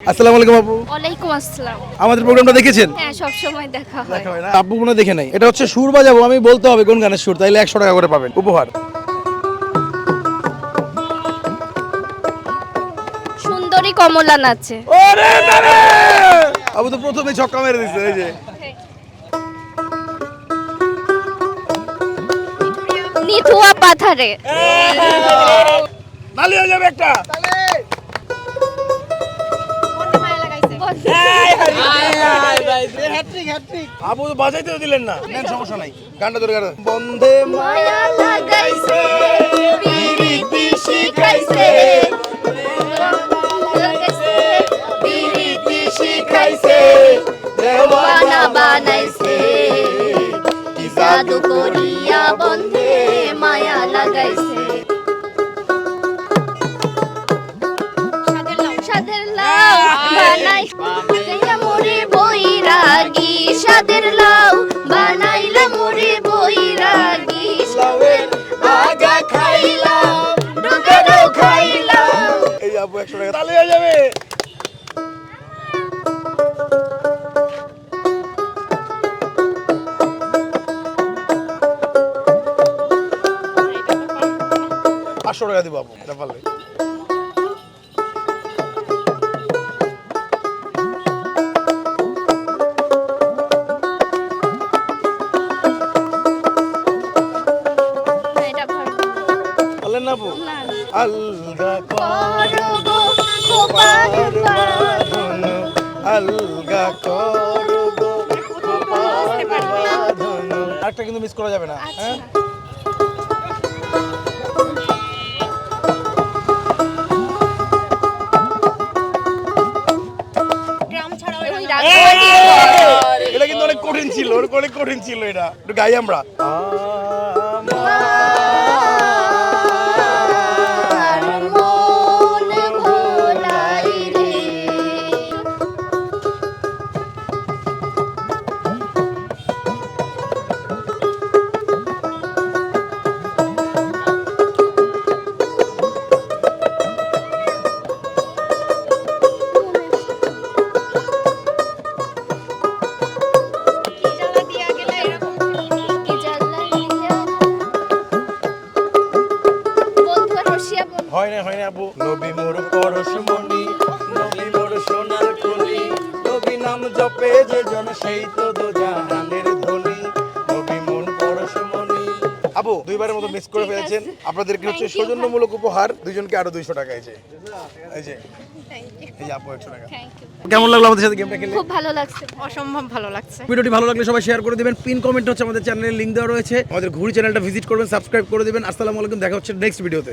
আসসালামু আলাইকুম আপু। ওয়ালাইকুম আসসালাম। আমাদের প্রোগ্রামটা দেখেছেন? হ্যাঁ সব সময় দেখা হয়। দেখা হয় না? আপু কোনো দেখে নাই। এটা হচ্ছে সুর বাজাবো আমি বলতে হবে কোন গানের সুর তাইলে একশো টাকা করে পাবেন। উপহার। সুন্দরী কমলা নাচে। ওরে বাবা! আপু তো প্রথমে ছক্কা মেরে দিচ্ছে এই যে। নিথুয়া পাথারে। হয়ে যাবে একটা। আপু তো বাজাইতেও দিলেন না। সমস্যা নাই। গানটা ধরে বন্ধে মায়া লাগাইছে বিরিতি শিখাইছে। লাগাইছে বিরিতি শিখাইছে। বানা বানাইছে। কি জাদু করিয়া বন্ধে মায়া লাগাইছে। সাদের লাউ। বানাই। বানাইলা বৈরাগী সাদের লাউ। বানাইলা মোরে বৈরাগী সাদের আগা খাইলাম ডুকানো খাইলাম। এই আপু একশো টাকা তালি হয়ে যাবে। পাঁচশো টাকা দিব আপু এটা পারলে। আলগা করগো খোপার বাঁধন আলগা করো গোপাল বাঁধন। আরেকটা কিন্তু মিস করা যাবে না হ্যাঁ? দিয়ে বল। এটা কিন্তু অনেক কঠিন ছিল অনেক কঠিন ছিল এটা। একটু গাই আমরা। রসিয়া বন্ধু। হয় না হয় না আপু নবী মোর পরশমণি নবী মোর সোনার খনি। নবী নাম জপে যে জন সেই তো দো জাহানের নবী মোর পরশমণি আপু দুইবারের মতো মিস করে ফেলেছেন। আপনাদেরকে হচ্ছে সৌজন্যমূলক উপহার দুইজনকে আরও দুইশো টাকা এই যে। এই যে। আপু একশো টাকা। কেমন লাগল আমাদের সাথে গেমটা খেলে খুব ভালো লাগছে। অসম্ভব ভালো লাগছে। ভিডিওটি ভালো লাগলে সবাই শেয়ার করে দিবেন। পিন কমেন্ট হচ্ছে আমাদের চ্যানেলের লিঙ্ক দেওয়া রয়েছে। আমাদের ঘুরি চ্যানেলটা ভিজিট করবেন সাবস্ক্রাইব করে দিবেন। আসসালামু আলাইকুম দেখা হচ্ছে নেক্সট ভিডিওতে